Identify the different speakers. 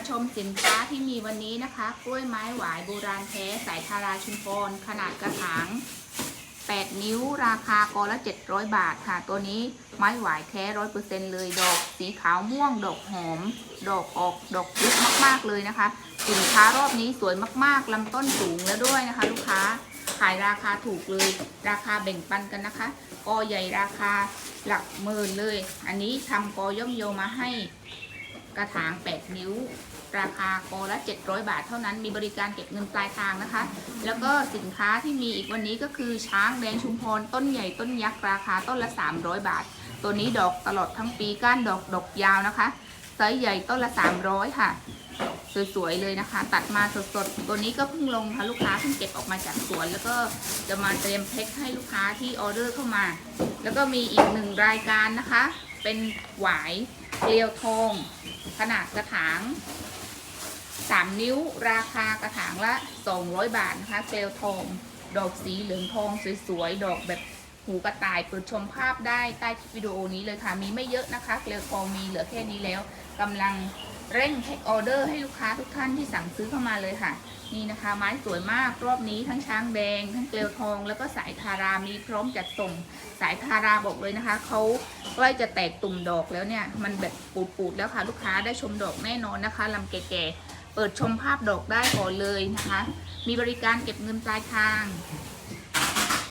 Speaker 1: มาชมสินค้าที่มีวันนี้นะคะ กล้วยไม้หวายโบราณแท้สายทาราชุมพรขนาดกระถาง 8 นิ้วราคากอละ 700 บาทค่ะ ตัวนี้ไม้หวายแท้ร้อยเปอร์เซ็นเลยดอก สีขาวม่วง ดอกหอม ดอกออก ดอกยุบมาก ๆ เลยนะคะ สินค้ารอบนี้สวยมากๆลำต้นสูงแล้วด้วยนะคะ ลูกค้าขายราคาถูกเลย ราคาแบ่งปันกันนะคะ กอใหญ่ราคาหลักหมื่นเลย อันนี้ทำกอย่อมโยมาให้ กระถาง 8 นิ้ว ราคาโกละ 700 บาทเท่านั้นมีบริการเก็บเงินปลายทางนะคะ แล้วก็สินค้าที่มีอีกวันนี้ก็คือช้างแดงชุมพรต้นใหญ่ต้นยักษ์ราคาต้นละ 300 บาท ตัวนี้ดอกตลอดทั้งปีก้านดอกดอกยาวนะคะไซส์ใหญ่ต้นละ 300 ค่ะสวยๆเลยนะคะ ตัดมาสดๆ ตัวนี้ก็เพิ่งลงค่ะลูกค้าเพิ่งเก็บออกมาจากสวน แล้วก็จะมาเตรียมแพ็คให้ลูกค้าที่ออเดอร์เข้ามา แล้วก็มีอีกหนึ่งรายการนะคะ เป็นหวายเกลียวทอง ขนาดกระถาง 3 นิ้วราคากระถางละ 200 บาทนะคะ เกลียวทอง ดอกสีเหลืองทองสวยๆ ดอกแบบ หูกระต่ายเปิดชมภาพได้ใต้คลิปวิดีโอนี้เลยค่ะ มีไม่เยอะนะคะเกลียวทองมีเหลือแค่นี้แล้วกำลังเร่งแพ็คออเดอร์ให้ลูกค้าทุกท่านที่สั่งซื้อเข้ามาเลยค่ะ นี่นะคะ ไม้สวยมากรอบนี้ทั้งช้างแดง ทั้งเกลียวทอง แล้วก็สายทารามีพร้อมจัดส่งสายทาราบอกเลยนะคะเขาใกล้จะแตกตุ่มดอกแล้วเนี่ย มันแบบปูดๆแล้วค่ะ ลูกค้าได้ชมดอกแน่นอนนะคะลำแก่ๆเปิดชมภาพดอกได้ก่อนเลยนะคะ มีบริการเก็บเงินปลายทาง